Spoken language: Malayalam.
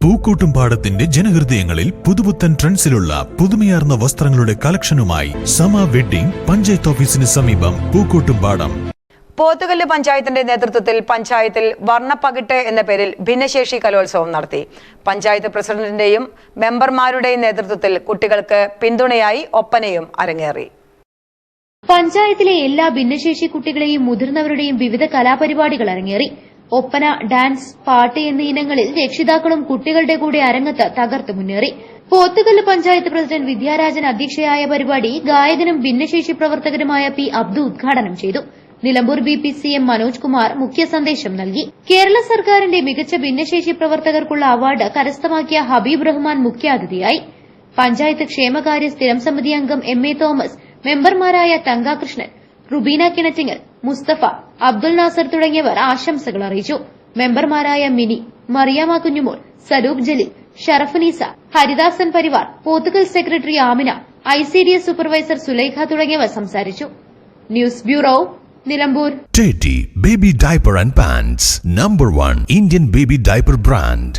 പൂക്കോട്ടുംപാടത്തിന്റെ ജനഹൃദയങ്ങളിൽ പുതുപുത്തൻ ട്രെൻഡ്സിലുള്ള പുതുമയാർന്ന വസ്ത്രങ്ങളുടെ കളക്ഷനുമായി സമ വെഡ്ഡിംഗ് പഞ്ചായത്ത് ഓഫീസിന് സമീപം പൂക്കൂട്ടും പാടം. പോത്തുകല്ല് പഞ്ചായത്തിന്റെ നേതൃത്വത്തിൽ പഞ്ചായത്തിൽ വർണപ്പകിട്ട് എന്ന പേരിൽ ഭിന്നശേഷി കലോത്സവം നടത്തി. പഞ്ചായത്ത് പ്രസിഡന്റിന്റെയും മെമ്പർമാരുടെയും നേതൃത്വത്തിൽ കുട്ടികൾക്ക് പിന്തുണയായി ഒപ്പനയും അരങ്ങേറി. പഞ്ചായത്തിലെ എല്ലാ ഭിന്നശേഷി കുട്ടികളെയും മുതിർന്നവരുടെയും വിവിധ കലാപരിപാടികൾ അരങ്ങേറി. ഒപ്പന ഡാൻസ് പാട്ട് എന്നീ ഇനങ്ങളിൽ രക്ഷിതാക്കളും കുട്ടികളുടെ കൂടെ അരങ്ങത്ത് തകർത്ത് മുന്നേറി. പോത്തുകല്ല് പഞ്ചായത്ത് പ്രസിഡന്റ് വിദ്യാരാജൻ അധ്യക്ഷയായ പരിപാടി ഗായകനും ഭിന്നശേഷി പ്രവർത്തകനുമായ പി അബ്ദു ഉദ്ഘാടനം ചെയ്തു. Nilambur B P C M Manoj Kumar മുഖ്യ സന്ദേശം നൽകി. കേരള സർക്കാരിന്റെ മികച്ച ഭിന്നശേഷി പ്രവർത്തകർക്കുള്ള അവാർഡ് കരസ്ഥമാക്കിയ ഹബീബ് റഹ്മാൻ മുഖ്യാതിഥിയായി. പഞ്ചായത്ത് ക്ഷേമകാര്യ സ്ഥിരം സമിതി അംഗം എം എ തോമസ് മെമ്പർമാരായ തങ്കാകൃഷ്ണൻ റുബീന കിണറ്റിങ്ങൽ മുസ്തഫ അബ്ദുൽ നാസർ തുടങ്ങിയവർ ആശംസകൾ അറിയിച്ചു. മെമ്പർമാരായ Mini Mariyama Kunjumol Sarookh Jaleel Sharafuneesa Haridasan Parivar Pothukal secretary Amina I C D S supervisor Sulaikha തുടങ്ങിയവർ സംസാരിച്ചു. News bureau Nilambur. Baby Baby and pants number one Indian baby Baby brand